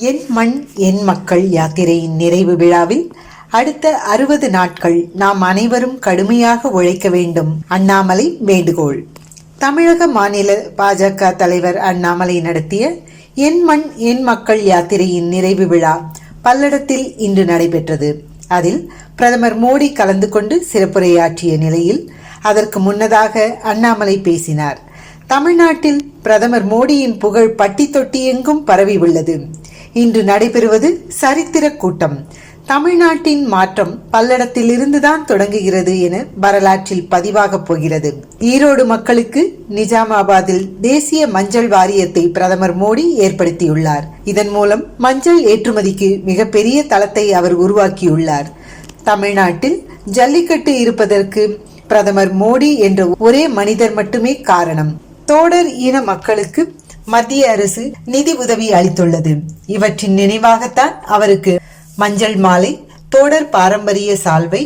என் மண் என் மக்கள் யாத்திரையின் நிறைவு விழாவில் அடுத்த அறுபது நாட்கள் நாம் அனைவரும் கடுமையாக உழைக்க வேண்டும். அண்ணாமலை வேண்டுகோள். தமிழக மாநில பாஜக தலைவர் அண்ணாமலை நடத்திய என் மண் என் மக்கள் யாத்திரையின் நிறைவு விழா பல்லடத்தில் இன்று நடைபெற்றது. அதில் பிரதமர் மோடி கலந்து கொண்டு சிறப்புரையாற்றிய நிலையில் அதற்கு முன்னதாக அண்ணாமலை பேசினார். தமிழ்நாட்டில் பிரதமர் மோடியின் புகழ் பட்டி தொட்டி எங்கும் பரவி உள்ளது இன்று நடைபெறுவது சரித்திர கூட்டம். தமிழ்நாட்டின் மாற்றம் பல்லடத்திலிருந்துதான் தொடங்குகிறது என வரலாற்றில் பதிவாகப் போகிறது. ஈரோடு மக்களுக்கு நிஜாமாபாத்தில் தேசிய மஞ்சள் வாரியத்தை பிரதமர் மோடி ஏற்படுத்தியுள்ளார். இதன் மூலம் மஞ்சள் ஏற்றுமதிக்கு மிகப்பெரிய தளத்தை அவர் உருவாக்கியுள்ளார். தமிழ்நாட்டில் ஜல்லிக்கட்டு இருப்பதற்கு பிரதமர் மோடி என்ற ஒரே மனிதர் மட்டுமே காரணம். தோடர் இன மக்களுக்கு மத்திய அரசு நிதி உதவி அளித்துள்ளது. இவற்றின் நினைவாகத்தான் அவருக்கு மஞ்சள் மாலை தோடர் பாரம்பரிய சால்வை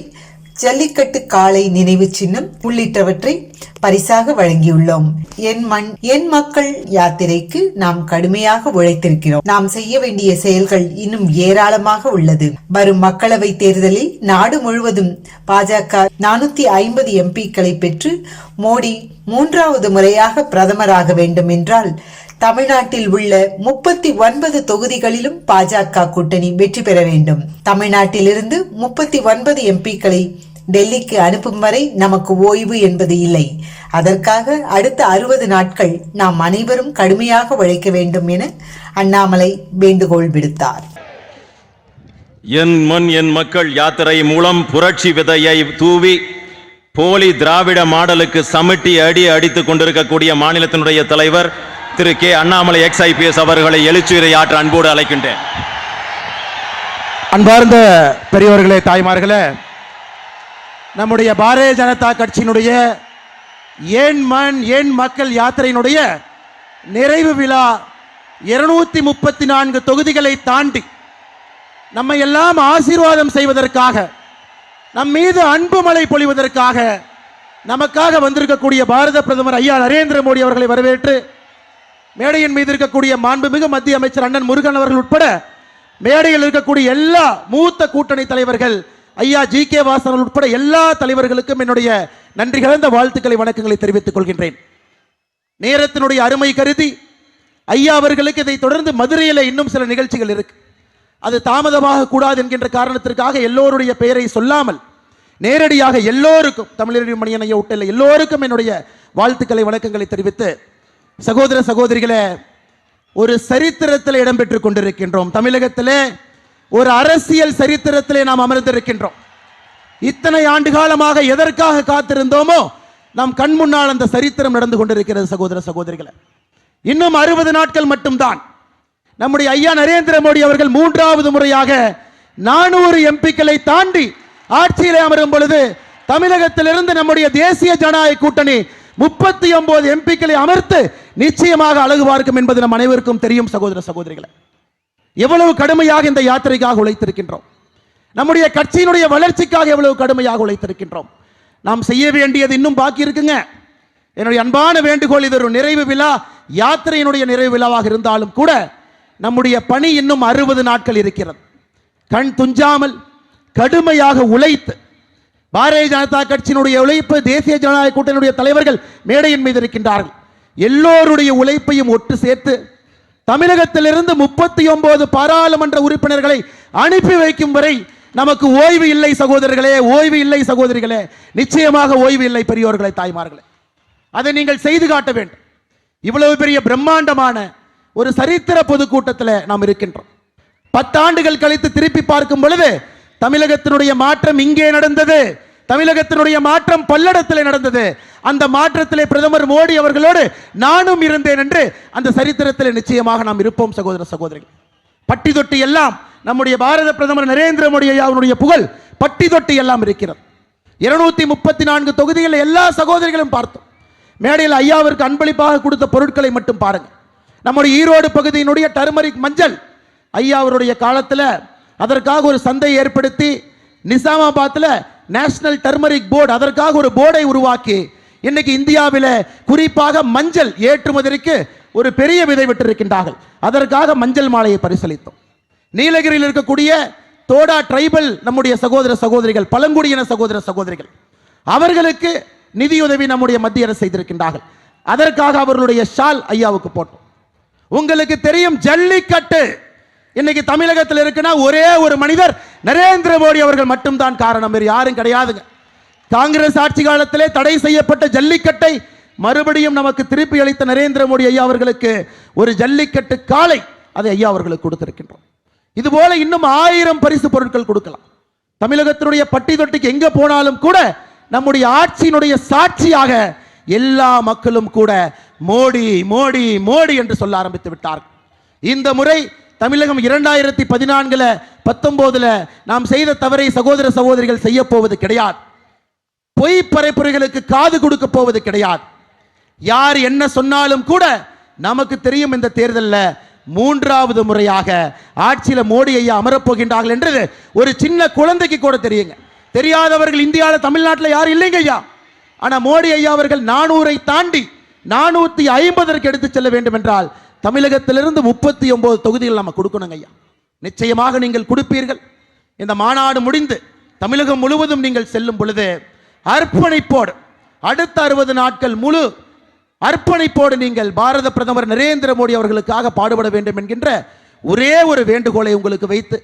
ஜல்லிக்கட்டு காளை நினைவு சின்னம் உள்ளிட்டவற்றை பரிசாக வழங்கியுள்ளோம். என் மண் என் மக்கள் யாத்திரைக்கு நாம் கடுமையாக உழைத்திருக்கிறோம். நாம் செய்ய வேண்டிய செயல்கள் இன்னும் ஏராளமாக உள்ளது. வரும் மக்களவை தேர்தலில் நாடு முழுவதும் பாஜக நானூத்தி ஐம்பது எம்பிக்களை பெற்று மோடி மூன்றாவது முறையாக பிரதமராக வேண்டும் என்றால் தமிழ்நாட்டில் உள்ள முப்பத்தி ஒன்பது தொகுதிகளிலும் பாஜக கூட்டணி வெற்றி பெற வேண்டும். தமிழ்நாட்டிலிருந்து முப்பத்தி ஒன்பது எம்பிக்களை டெல்லிக்கு அனுப்பும் வரை நமக்கு ஓய்வு என்பது இல்லை. அதற்காக அடுத்த அறுபது நாட்கள் நாம் அனைவரும் கடுமையாக உழைக்க வேண்டும் என அண்ணாமலை வேண்டுகோள் விடுத்தார். என் முன் என் மக்கள் யாத்திரை மூலம் புரட்சி விதையை தூவி போலி திராவிட மாடலுக்கு சமிட்டி அடி அடித்துக் கொண்டிருக்கக்கூடிய மாநிலத்தினுடைய தலைவர் திரு கே அண்ணாமலை எக்ஸ் ஐபிஎஸ் அவர்களை எழுச்சியுரை ஆற்ற அன்போடு அழைக்கின்றேன். அன்பார்ந்த பெரியவர்களே தாய்மார்களே நம்முடைய பாரதிய ஜனதா கட்சியினுடைய ஏன் மண் ஏன் மக்கள் யாத்திரையினுடைய நிறைவு விழா இருநூத்தி முப்பத்தி நான்கு தொகுதிகளை தாண்டி நம்மை எல்லாம் ஆசீர்வாதம் செய்வதற்காக நம் மீது அன்பு மழை பொழிவதற்காக நமக்காக வந்திருக்கக்கூடிய பாரத பிரதமர் ஐயா நரேந்திர மோடி அவர்களை வரவேற்று மேடையின் மீது இருக்கக்கூடிய மாண்புமிகு மத்திய அமைச்சர் அண்ணன் முருகன் அவர்கள் உட்பட மேடையில் இருக்கக்கூடிய எல்லா மூத்த கூட்டணி தலைவர்கள் ஐயா ஜி கே வாசன் உட்பட எல்லா தலைவர்களுக்கும் என்னுடைய நன்றி கலந்த வாழ்த்துக்களை வணக்கங்களை தெரிவித்துக் கொள்கின்றேன். நேரத்தினுடைய அருமை கருதி ஐயா அவர்களுக்கு இதை தொடர்ந்து மதுரையில் இன்னும் சில நிகழ்ச்சிகள் இருக்கு. அது தாமதமாக கூடாது என்கின்ற காரணத்திற்காக எல்லோருடைய பெயரை சொல்லாமல் நேரடியாக எல்லோருக்கும் தமிழறிவு மணியன் உட்டில் எல்லோருக்கும் என்னுடைய வாழ்த்துக்களை வணக்கங்களை தெரிவித்து சகோதர சகோதரிகளே ஒரு சரித்திரத்தில் இடம்பெற்றுக் கொண்டிருக்கின்றோம். தமிழகத்திலே ஒரு அரசியல் சரித்திரத்திலே நாம் அமர்ந்திருக்கின்றோம். இத்தனை ஆண்டு காலமாக எதற்காக காத்திருந்தோமோ நம் கண் முன்னால் அந்த சரித்திரம் நடந்து கொண்டிருக்கிறது சகோதர சகோதரிகளை. இன்னும் அறுபது நாட்கள் மட்டும்தான். நம்முடைய ஐயா நரேந்திர மோடி அவர்கள் மூன்றாவது முறையாக நானூறு எம்பிக்களை தாண்டி ஆட்சியிலே அமரும் பொழுது தமிழகத்திலிருந்து நம்முடைய தேசிய ஜனநாயக கூட்டணி முப்பத்தி ஒன்பது எம்பிக்களை அமர்த்து நிச்சயமாக அழகு பார்க்கும் என்பது நம் அனைவருக்கும் தெரியும் சகோதர சகோதரிகளை. எவ்வளவு கடுமையாக இந்த யாத்திரைக்காக உழைத்திருக்கின்றோம். நம்முடைய கட்சியினுடைய வளர்ச்சிக்காக எவ்வளவு கடுமையாக உழைத்திருக்கின்றோம். நாம் செய்ய வேண்டியது இன்னும் பாக்கி இருக்குங்க. என்னுடைய அன்பான வேண்டுகோள் இது ஒரு நிறைவு விழா. யாத்திரையினுடைய நிறைவு விழாவாக இருந்தாலும் கூட நம்முடைய பணி இன்னும் அறுபது நாட்கள் இருக்கிறது. கண் துஞ்சாமல் கடுமையாக உழைத்து பாரதிய ஜனதா கட்சியினுடைய உழைப்பு தேசிய ஜனநாயக கூட்டணியுடைய தலைவர்கள் மேடையின் மீது இருக்கின்றார்கள். எல்லோருடைய உழைப்பையும் ஒட்டு சேர்த்து தமிழகத்திலிருந்து முப்பத்தி ஒன்பது பாராளுமன்ற உறுப்பினர்களை அனுப்பி வைக்கும் வரை நமக்கு ஓய்வு இல்லை சகோதரர்களே ஓய்வு இல்லை சகோதரிகளே. நிச்சயமாக ஓய்வு இல்லை பெரியோர்களே தாய்மார்களே. அதை நீங்கள் செய்து காட்ட வேண்டும். இவ்வளவு பெரிய பிரம்மாண்டமான ஒரு சரித்திர பொதுக்கூட்டத்தில் நாம் இருக்கின்றோம். பத்தாண்டுகள் கழித்து திருப்பி பார்க்கும் பொழுது தமிழகத்தினுடைய மாற்றம் இங்கே நடந்தது. தமிழகத்தினுடைய மாற்றம் பல்லடத்தில் நடந்தது. அந்த மாற்றத்திலே பிரதமர் மோடி அவர்களோடு நானும் இருந்தேன் என்று அந்த சரித்திரத்தில் நிச்சயமாக நாம் இருப்போம் சகோதர சகோதரிகள். பட்டி தொட்டி எல்லாம் நம்முடைய பாரத பிரதமர் நரேந்திர மோடி அவருடைய புகழ் பட்டி தொட்டி எல்லாம் இருக்கிறது. இருநூத்தி முப்பத்தி நான்கு தொகுதிகளில் எல்லா சகோதரிகளும் பார்த்தோம். மேடையில் ஐயாவிற்கு அன்பளிப்பாக கொடுத்த பொருட்களை மட்டும் பாருங்க நம்முடைய ஈரோடு பகுதியினுடைய டர்மரிக் மஞ்சள் ஐயா அவருடைய காலத்தில் அதற்காக ஒரு சந்தை ஏற்படுத்தி நிசாமாபாத்தில் நேஷனல் டர்மரிக் போர்டு அதற்காக ஒரு போர்டை உருவாக்கி இன்னைக்கு இந்தியாவில் குறிப்பாக மஞ்சள் ஏற்றுமதிக்கு ஒரு பெரிய விதை விட்டிருக்கின்றார்கள். அதற்காக மஞ்சள் மாலையை பரிசளித்தோம். நீலகிரியில் இருக்கக்கூடிய தோடா ட்ரைபல் நம்முடைய சகோதர சகோதரிகள் பழங்குடியின சகோதர சகோதரிகள் அவர்களுக்கு நிதியுதவி நம்முடைய மத்திய அரசு செய்திருக்கின்றார்கள். அதற்காக அவர்களுடைய ஷால் ஐயாவுக்கு போட்டோம். உங்களுக்கு தெரியும் ஜல்லிக்கட்டு. இன்னைக்கு தமிழகத்தில் இருக்குன்னா ஒரே ஒரு மனிதர் நரேந்திர மோடி அவர்கள் மட்டும்தான் காரணம். வேறு யாரும் கிடையாதுங்க. காங்கிரஸ் ஆட்சி காலத்திலே தடை செய்யப்பட்ட ஜல்லிக்கட்டை மறுபடியும் நமக்கு திருப்பி அளித்த நரேந்திர மோடி ஐயா அவர்களுக்கு ஒரு ஜல்லிக்கட்டு காலை அதை ஐயா அவர்களுக்கு கொடுத்திருக்கின்றோம். இது போல இன்னும் ஆயிரம் பரிசு பொருட்கள் கொடுக்கலாம். தமிழகத்தினுடைய பட்டி தொட்டிக்கு எங்க போனாலும் கூட நம்முடைய ஆட்சியினுடைய சாட்சியாக எல்லா மக்களும் கூட மோடி மோடி மோடி என்று சொல்ல ஆரம்பித்து விட்டார்கள். இந்த முறை தமிழகம் இரண்டாயிரத்தி பதினான்குல பத்தொன்பதுல நாம் செய்த தவறை சகோதர சகோதரிகள் செய்ய போவது கிடையாது. பொய் பரப்புரைகளுக்கு காது கொடுக்க போவது கிடையாது. யார் என்ன சொன்னாலும் கூட நமக்கு தெரியும் இந்த தேர்தலில் மூன்றாவது முறையாக ஆட்சியில் மோடி ஐயா அமரப்போகின்றார்கள் என்றது ஒரு சின்ன குழந்தைக்கு கூட தெரியுங்க. தெரியாதவர்கள் இந்தியாவில் தமிழ்நாட்டில் யாரும் இல்லைங்க ஐயா. ஆனால் மோடி ஐயா அவர்கள் நானூரை தாண்டி நானூற்றி ஐம்பதற்கு எடுத்து செல்ல வேண்டும் என்றால் தமிழகத்திலிருந்து முப்பத்தி ஒன்பது தொகுதிகள் நம்ம கொடுக்கணுங்க ஐயா. நிச்சயமாக நீங்கள் கொடுப்பீர்கள். இந்த மாநாடு முடிந்து தமிழகம் முழுவதும் நீங்கள் செல்லும் பொழுது அர்ப்பணிப்போடு அடுத்த அறுபது நாட்கள் முழு அர்ப்பணிப்போடு நீங்கள் பாரத பிரதமர் நரேந்திர மோடி அவர்களுக்காக பாடுபட வேண்டும் என்கின்ற ஒரே ஒரு வேண்டுகோளை உங்களுக்கு வைத்து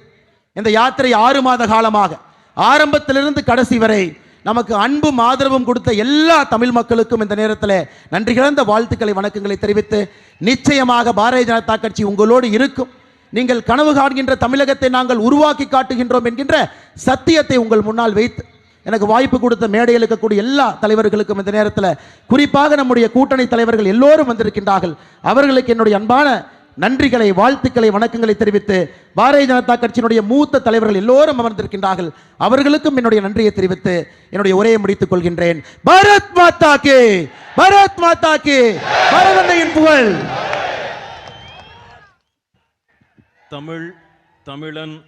இந்த யாத்திரை ஆறு மாத காலமாக ஆரம்பத்திலிருந்து கடைசி வரை நமக்கு அன்பும் ஆதரவும் கொடுத்த எல்லா தமிழ் மக்களுக்கும் இந்த நேரத்தில் நன்றி கிழந்த வாழ்த்துக்களை வணக்கங்களை தெரிவித்து நிச்சயமாக பாரதிய ஜனதா கட்சி உங்களோடு இருக்கும். நீங்கள் கனவு காண்கின்ற தமிழகத்தை நாங்கள் உருவாக்கி காட்டுகின்றோம் என்கின்ற சத்தியத்தை உங்கள் முன்னால் வைத்து எனக்கு வாய்ப்பு கொடுத்த மேடையில் இருக்கக்கூடிய எல்லா தலைவர்களுக்கும் இந்த நேரத்தில் குறிப்பாக நம்முடைய கூட்டணி தலைவர்கள் எல்லோரும் வந்திருக்கின்றார்கள். அவர்களுக்கு என்னுடைய அன்பான நன்றிகளை வாழ்த்துக்களை வணக்கங்களை தெரிவித்து பாரதிய ஜனதா கட்சியினுடைய மூத்த தலைவர்கள் எல்லோரும் அமர்ந்திருக்கின்றார்கள். அவர்களுக்கும் என்னுடைய நன்றியை தெரிவித்து என்னுடைய உரையை முடித்துக் கொள்கின்றேன். பாரத் மாதா கே! பாரத் மாதா கே! பாரதண்டையின் புகழ்! தமிழ் தமிழன்.